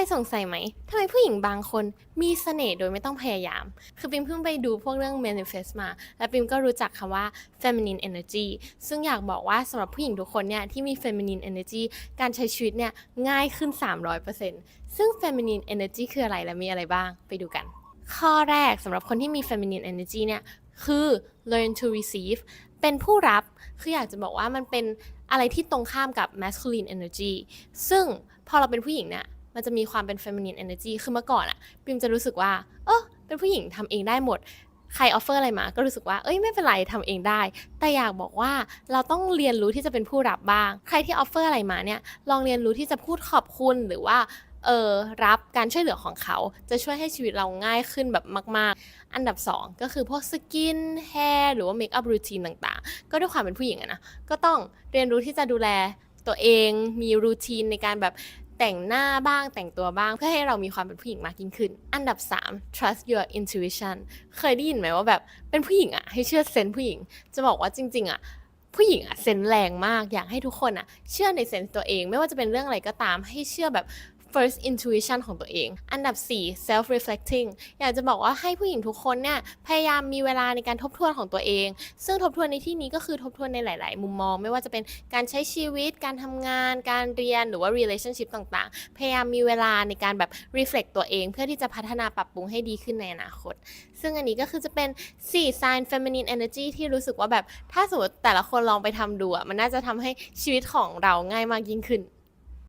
ยสงสัยไหมทำไมผู้หญิงบางคนมีเสน่ห์โดยไม่ต้องพยายาม คือปิมเพิ่งไปดูพวกเรื่อง manifest มา แล้วปิมก็รู้จักคำว่า feminine energy ซึ่งอยากบอกว่าสำหรับผู้หญิงทุกคนเนี่ยที่มี feminine energy การใช้ชีวิตเนี่ยง่ายขึ้น 300%ซึ่ง feminine energy คืออะไรและมีอะไรบ้างไปดูกัน ข้อแรกสำหรับคนที่มี feminine energy เนี่ยคือ learn to receive เป็นผู้รับ คืออยากจะบอกว่ามันเป็นอะไรที่ตรงข้ามกับ masculine energy ซึ่งพอเราเป็นผู้หญิงเนี่ย มันจะมีความเป็น feminine energy คือเมื่อก่อนอะปิมจะรู้สึกว่า เออเป็นผู้หญิงทำเองได้หมด ใครออฟเฟอร์อะไรมา ก็รู้สึกว่า เอ้ยไม่เป็นไรทำเองได้ แต่อยากบอกว่าเราต้องเรียนรู้ที่จะเป็นผู้รับบ้าง ใครที่ออฟเฟอร์อะไรมาเนี่ย ลองเรียนรู้ที่จะพูดขอบคุณหรือว่าเออรับการช่วยเหลือของเขาจะช่วยให้ชีวิตเราง่ายขึ้นแบบมาก ๆ อันดับ 2 ก็คือพวกสกินแฮร์หรือว่าเมคอัพรูทีนต่างๆ ก็ด้วยความเป็นผู้หญิงอะนะ ก็ต้องเรียนรู้ที่จะดูแลตัวเองมีรูทีนในการแบบ แต่งหน้าบ้างแต่งตัวบ้างเพื่อให้เรามีความเป็นผู้หญิงมากยิ่งขึ้น อันดับ 3 trust your intuition เคยได้ยินไหมว่าแบบเป็นผู้หญิงอะให้เชื่อเซนผู้หญิง จะบอกว่าจริง ๆอะผู้หญิงอะเซนแรงมากอยากให้ทุกคนอะเชื่อในเซนส์ตัวเอง ไม่ว่าจะเป็นเรื่องอะไรก็ตามให้เชื่อแบบ first intuition ของตัวเอง อันดับ 4 self reflecting อยากจะบอกว่าให้ผู้หญิงทุกคนเนี่ยพยายามมีเวลาในการทบทวนของตัวเอง ซึ่งทบทวนในที่นี้ก็คือทบทวนในหลาย ๆ มุมมอง ไม่ว่าจะเป็นการใช้ชีวิต การทำงาน การเรียนหรือว่า relationship ต่าง ๆ พยายามมีเวลาในการแบบ reflect ตัวเอง เพื่อที่จะพัฒนาปรับปรุงให้ดีขึ้นในอนาคต ซึ่งอันนี้ก็คือจะเป็น 4 sign feminine energy ที่รู้สึกว่าแบบถ้าสมมติแต่ละคนลองไปทำดูอะมันน่าจะทำให้ชีวิตของเราง่ายมากยิ่งขึ้น